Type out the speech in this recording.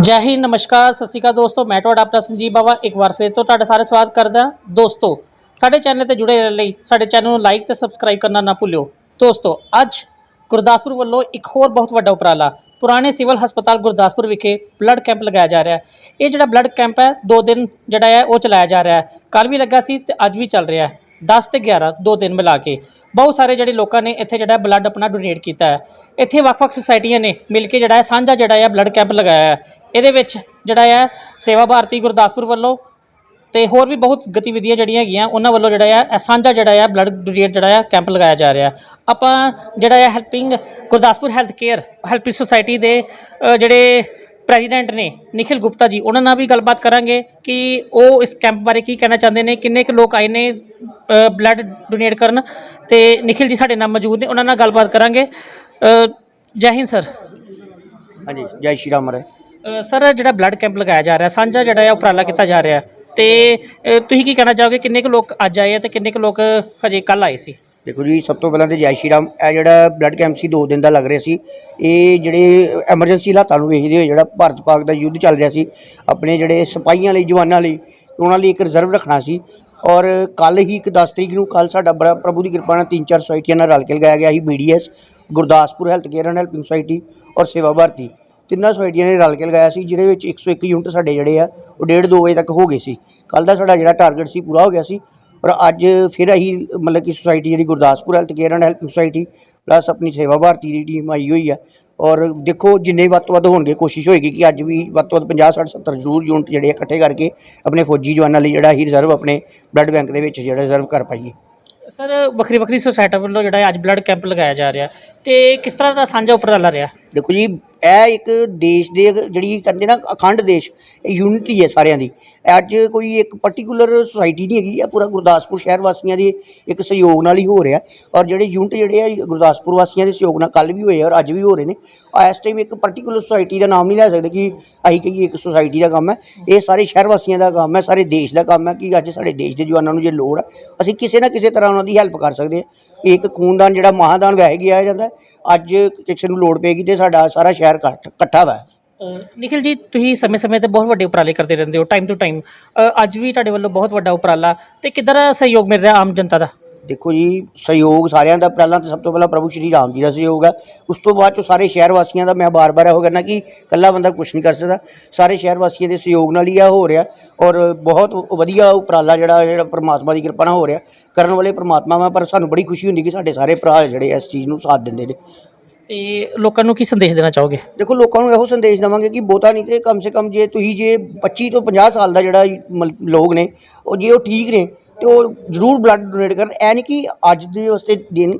ਜੈ ਹਿੰਦ, ਨਮਸਕਾਰ, ਸਤਿ ਸ਼੍ਰੀ ਅਕਾਲ ਦੋਸਤੋ, ਮੈਂ ਤੁਹਾਡਾ ਆਪਣਾ ਸੰਜੀਵ ਬਾਵਾ, ਇੱਕ ਵਾਰ ਫਿਰ ਤੋਂ ਤੁਹਾਡਾ ਸਾਰੇ ਸਵਾਗਤ ਕਰਦਾ ਦੋਸਤੋ, ਸਾਡੇ ਚੈਨਲ ਤੇ ਜੁੜੇ ਰਹਿਣ ਲਈ ਸਾਡੇ ਚੈਨਲ ਨੂੰ ਲਾਈਕ ਤੇ ਸਬਸਕ੍ਰਾਈਬ ਕਰਨਾ ਨਾ ਭੁੱਲਿਓ। ਦੋਸਤੋ, ਅੱਜ ਗੁਰਦਾਸਪੁਰ ਵੱਲੋਂ ਇੱਕ ਹੋਰ ਬਹੁਤ ਵੱਡਾ ਉਪਰਾਲਾ, ਪੁਰਾਣੇ ਸਿਵਲ ਹਸਪਤਾਲ ਗੁਰਦਾਸਪੁਰ ਵਿਖੇ ਬਲੱਡ ਕੈਂਪ ਲਗਾਇਆ ਜਾ ਰਿਹਾ ਹੈ। ਇਹ ਜਿਹੜਾ ਬਲੱਡ ਕੈਂਪ ਹੈ, ਦੋ ਦਿਨ ਜਿਹੜਾ ਹੈ, ਉਹ ਚਲਾਇਆ ਜਾ ਰਿਹਾ ਹੈ। ਕੱਲ ਵੀ ਲੱਗਾ ਸੀ ਤੇ ਅੱਜ ਵੀ ਚੱਲ ਰਿਹਾ ਹੈ। 10 ਤੇ 11 ਦੋ ਦਿਨ ਮਿਲਾ ਕੇ। ਬਹੁਤ ਸਾਰੇ ਜਿਹੜੇ ਲੋਕਾਂ ਨੇ ਇੱਥੇ ਜਿਹੜਾ ਬਲੱਡ ਆਪਣਾ ਡੋਨੇਟ ਕੀਤਾ ਹੈ। ਇੱਥੇ ਵੱਖ-ਵੱਖ ਸੁਸਾਇਟੀਆਂ ਨੇ ਮਿਲ ਕੇ ਜਿਹੜਾ ਹੈ, ਸਾਂਝਾ ਜਿਹੜਾ ਹੈ ਬਲੱਡ ਕੈਂਪ ਲਗਾਇਆ ਹੈ। ਇਹਦੇ ਵਿੱਚ ਜਿਹੜਾ ਆ ਸੇਵਾ ਭਾਰਤੀ ਗੁਰਦਾਸਪੁਰ ਵੱਲੋਂ ਤੇ ਹੋਰ ਵੀ ਬਹੁਤ ਗਤੀਵਿਧੀਆਂ ਜਿਹੜੀਆਂ ਹੈਗੀਆਂ, ਉਹਨਾਂ ਵੱਲੋਂ ਜਿਹੜਾ ਆ ਸਾਂਝਾ ਜਿਹੜਾ ਆ ਬਲੱਡ ਡੋਨੇਟ ਜਿਹੜਾ ਆ ਕੈਂਪ ਲਗਾਇਆ ਜਾ ਰਿਹਾ। ਆਪਾਂ ਜਿਹੜਾ ਆ helping Gurdaspur health care helping society ਦੇ ਜਿਹੜੇ ਪ੍ਰੈਜ਼ੀਡੈਂਟ ਨੇ, ਨikhil ਗੁਪਤਾ ਜੀ, ਉਹਨਾਂ ਨਾਲ ਵੀ ਗੱਲਬਾਤ ਕਰਾਂਗੇ ਕਿ ਉਹ ਇਸ ਕੈਂਪ ਬਾਰੇ ਕੀ ਕਹਿਣਾ ਚਾਹੁੰਦੇ ਨੇ, ਕਿੰਨੇ ਕੁ ਲੋਕ ਆਏ ਨੇ ਬਲੱਡ ਡੋਨੇਟ ਕਰਨ ਤੇ ਨikhil ਜੀ ਸਾਡੇ ਨਾਲ ਮੌਜੂਦ ਨੇ, ਉਹਨਾਂ ਨਾਲ ਗੱਲਬਾਤ ਕਰਾਂਗੇ। ਜੈ ਹਿੰਦ ਸਰ ਹਾਂਜੀ, ਜੈ ਸ਼੍ਰੀ ਰਾਮ ਮਹਾਰਾਜ। ਸਰ ਜਿਹੜਾ ਬਲੱਡ ਕੈਂਪ ਲਗਾਇਆ ਜਾ ਰਿਹਾ ਸਾਂਝਾ ਜਿਹੜਾ ਹੈ ਉਪਰਾਲਾ ਕੀਤਾ ਜਾ ਰਿਹਾ ਤੇ ਅ, ਤੁਸੀਂ ਕੀ ਕਹਿਣਾ ਚਾਹੋਗੇ ਕਿੰਨੇ ਕੁ ਲੋਕ ਅੱਜ ਆਏ ਆ ਤੇ ਕਿੰਨੇ ਕੁ ਲੋਕ ਹਜੇ ਕੱਲ ਆਏ ਸੀ? ਦੇਖੋ ਜੀ ਸਭ ਤੋਂ ਪਹਿਲਾਂ ਤੇ ਜੈ ਸ਼੍ਰੀ ਰਾਮ ਇਹ ਜਿਹੜਾ ਬਲੱਡ ਕੈਂਪ ਸੀ 2 ਦਿਨ ਦਾ ਲੱਗ ਰਿਹਾ ਸੀ। ਇਹ ਜਿਹੜੇ ਐਮਰਜੈਂਸੀ ਹਾਲਾਤਾਂ ਨੂੰ ਵੇਖਦੇ ਹੋਏ ਜਿਹੜਾ ਭਾਰਤ ਪਾਕ ਦਾ ਯੁੱਧ ਚੱਲ ਰਿਹਾ ਸੀ ਆਪਣੇ ਜਿਹੜੇ ਸਿਪਾਹੀਆਂ ਲਈ ਜਵਾਨਾਂ ਲਈ ਉਹਨਾਂ ਲਈ ਇੱਕ ਰਿਜ਼ਰਵ ਰੱਖਣਾ ਸੀ। ਔਰ ਕੱਲ ਹੀ ਇੱਕ 10 ਤਰੀਕ ਨੂੰ ਕੱਲ ਸਾਡਾ ਬੜਾ ਪ੍ਰਭੂ ਦੀ ਕਿਰਪਾ ਨਾਲ ਤਿੰਨ ਚਾਰ ਸੁਸਾਇਟੀਆਂ ਨਾਲ ਰਲ ਕੇ ਲਗਾਇਆ ਗਿਆ ਸੀ BDS Gurdaspur health care and helping society ਔਰ ਸੇਵਾ ਭਾਰਤੀ। ਤਿੰਨਾਂ ਸੁਸਾਇਟੀਆਂ ਨੇ ਰਲ ਕੇ ਲਗਾਇਆ ਸੀ ਜਿਹਦੇ ਵਿੱਚ 101 ਯੂਨਿਟ ਸਾਡੇ ਜਿਹੜੇ ਆ ਉਹ ਡੇਢ ਦੋ ਵਜੇ ਤੱਕ ਹੋ ਗਏ ਸੀ। ਕੱਲ ਦਾ ਸਾਡਾ ਜਿਹੜਾ ਟਾਰਗੇਟ ਸੀ ਪੂਰਾ ਹੋ ਗਿਆ ਸੀ। ਔਰ ਅੱਜ ਫਿਰ ਅਸੀਂ ਮਤਲਬ ਕਿ ਸੁਸਾਇਟੀ ਜਿਹੜੀ Gurdaspur health care and helping society plus ਆਪਣੀ ਸੇਵਾ ਭਾਰਤੀ ਦੀ ਟੀਮ ਆਈ ਹੋਈ ਆ। ਔਰ ਦੇਖੋ ਜਿੰਨੇ ਵੱਧ ਤੋਂ ਵੱਧ ਹੋਣਗੇ ਕੋਸ਼ਿਸ਼ ਹੋਏਗੀ ਕਿ ਅੱਜ ਵੀ ਵੱਧ ਤੋਂ ਵੱਧ 50 60 70 ਜ਼ਰੂਰ ਯੂਨਿਟ ਜਿਹੜੇ ਇਕੱਠੇ ਕਰਕੇ ਆਪਣੇ ਫੌਜੀ ਜਵਾਨਾਂ ਲਈ ਜਿਹੜਾ ਹੀ ਰਿਜ਼ਰਵ ਆਪਣੇ ਬਲੱਡ ਬੈਂਕ ਦੇ ਵਿੱਚ ਜਿਹੜਾ ਰਿਜ਼ਰਵ ਕਰ ਪਾਈਏ। ਸਰ ਵੱਖਰੀ ਵੱਖਰੀ ਸੁਸਾਇਟੀ ਵੱਲੋਂ ਜਿਹੜਾ ਅੱਜ ਬਲੱਡ ਕੈਂਪ ਲਗਾਇਆ ਜਾ ਰਿਹਾ। ਤੇ ਕਿਸ ਤਰ੍ਹਾਂ ਦਾ ਸਾਂਝਾ ਉਪਰਾਲਾ ਰਿਹਾ? ਦੇਖੋ ਜੀ ਇਹ ਇੱਕ ਦੇਸ਼ ਦੇ ਜਿਹੜੀ ਕਹਿੰਦੇ ਨਾ ਅਖੰਡ ਦੇਸ਼, ਇਹ ਯੂਨਿਟੀ ਹੈ ਸਾਰਿਆਂ ਦੀ। ਅੱਜ ਕੋਈ ਇੱਕ ਪਾਰਟਿਕੂਲਰ ਸੁਸਾਇਟੀ ਨਹੀਂ ਹੈਗੀ, ਇਹ ਪੂਰਾ ਗੁਰਦਾਸਪੁਰ ਸ਼ਹਿਰ ਵਾਸੀਆਂ ਦੇ ਇੱਕ ਸਹਿਯੋਗ ਨਾਲ ਹੀ ਹੋ ਰਿਹਾ। ਔਰ ਜਿਹੜੇ ਯੂਨਿਟ ਜਿਹੜੇ ਆ, ਗੁਰਦਾਸਪੁਰ ਵਾਸੀਆਂ ਦੇ ਸਹਿਯੋਗ ਨਾਲ ਕੱਲ ਵੀ ਹੋਏ ਆ ਔਰ ਅੱਜ ਵੀ ਹੋ ਰਹੇ ਨੇ। ਇਸ ਟਾਈਮ ਇੱਕ ਪਾਰਟਿਕੂਲਰ ਸੁਸਾਇਟੀ ਦਾ ਨਾਮ ਨਹੀਂ ਲੈ ਸਕਦੇ ਕਿ ਅਸੀਂ ਕਹੀਏ ਇੱਕ ਸੁਸਾਇਟੀ ਦਾ ਕੰਮ ਹੈ। ਇਹ ਸਾਰੇ ਸ਼ਹਿਰ ਵਾਸੀਆਂ ਦਾ ਕੰਮ ਹੈ, ਸਾਰੇ ਦੇਸ਼ ਦਾ ਕੰਮ ਹੈ ਕਿ ਅੱਜ ਸਾਡੇ ਦੇਸ਼ ਦੇ ਜਵਾਨਾਂ ਨੂੰ ਜੇ ਲੋੜ ਹੈ ਅਸੀਂ ਕਿਸੇ ਨਾ ਕਿਸੇ ਤਰ੍ਹਾਂ ਉਹਨਾਂ ਦੀ ਹੈਲਪ ਕਰ ਸਕਦੇ ਹਾਂ। ਇੱਕ ਖੂਨਦਾਨ ਜਿਹੜਾ ਮਹਾਦਾਨ ਵਹਿ ਗਿਆ ਜਾਂਦਾ, ਅੱਜ ਕਿਸੇ ਨੂੰ ਲੋੜ ਪਏਗੀ ਤੇ ਸਾਡਾ ਸਾਰਾ ਸ਼ਹਿਰ ਇਕੱਠ- ਇਕੱਠਾ ਵਾ। ਨikhil ਜੀ ਤੁਸੀਂ ਸਮੇਂ-ਸਮੇਂ ਤੇ ਬਹੁਤ ਵੱਡੇ ਉਪਰਾਲੇ ਕਰਦੇ ਰਹਿੰਦੇ ਹੋ ਟਾਈਮ ਟੂ ਟਾਈਮ ਅੱਜ ਵੀ ਤੁਹਾਡੇ ਵੱਲੋਂ ਬਹੁਤ ਵੱਡਾ ਉਪਰਾਲਾ। ਤੇ ਕਿੱਧਰ ਸਹਿਯੋਗ ਮਿਲ ਰਿਹਾ ਆਮ ਜਨਤਾ ਦਾ? ਦੇਖੋ ਜੀ ਸਹਿਯੋਗ ਸਾਰਿਆਂ ਦਾ ਪਹਿਲਾਂ ਤਾਂ ਸਭ ਤੋਂ ਪਹਿਲਾਂ ਪ੍ਰਭੂ ਸ਼੍ਰੀ ਰਾਮ ਜੀ ਦਾ ਸਹਿਯੋਗ ਹੈ। ਉਸ ਤੋਂ ਬਾਅਦ ਚੋਂ ਸਾਰੇ ਸ਼ਹਿਰ ਵਾਸੀਆਂ ਦਾ ਮੈਂ ਬਾਰ-ਬਾਰ ਇਹੋ ਕਹਿਣਾ ਕਿ ਇਕੱਲਾ ਬੰਦਾ ਕੁਝ ਨਹੀਂ ਕਰ ਸਕਦਾ। ਸਾਰੇ ਸ਼ਹਿਰ ਵਾਸੀਆਂ ਦੇ ਸਹਿਯੋਗ ਨਾਲ ਹੀ ਇਹ ਹੋ ਰਿਹਾ ਔਰ ਬਹੁਤ ਵਧੀਆ ਉਪਰਾਲਾ ਜਿਹੜਾ ਜਿਹੜਾ ਪ੍ਰਮਾਤਮਾ ਦੀ ਕਿਰਪਾ ਨਾਲ ਹੋ ਰਿਹਾ। ਕਰਨ ਵਾਲੇ ਪ੍ਰਮਾਤਮਾ ਵਾ ਪਰ ਸਾਨੂੰ ਬੜੀ ਖੁਸ਼ੀ ਹੁੰਦੀ ਕਿ ਸਾਡੇ ਸਾਰੇ ਭਰਾ ਜਿਹੜੇ ਇਸ ਚੀਜ਼ ਨੂੰ ਸਾਥ ਦਿੰਦੇ ਨੇ। ਤੇ ਲੋਕਾਂ ਨੂੰ ਕੀ ਸੰਦੇਸ਼ ਦੇਣਾ ਚਾਹੋਗੇ? ਦੇਖੋ, ਲੋਕਾਂ ਨੂੰ ਇਹੋ ਸੰਦੇਸ਼ ਦੇਵਾਂਗੇ ਕਿ ਬਹੁਤਾ ਨਹੀਂ ਤੇ ਕਮ ਸੇ ਕਮ ਜੇ ਤੁਸੀਂ ਜੇ 25 ਤੋਂ 50 ਸਾਲ ਦਾ ਜਿਹੜਾ ਮਲ- ਲੋਕ ਨੇ, ਉਹ ਜੇ ਉਹ ਠੀਕ ਨੇ ਤੇ ਉਹ ਜ਼ਰੂਰ ਬਲੱਡ ਡੋਨੇਟ ਕਰਨ। ਐ ਨਹੀਂ ਕਿ ਅੱਜ ਦੇ ਵਾਸਤੇ ਦਿਨ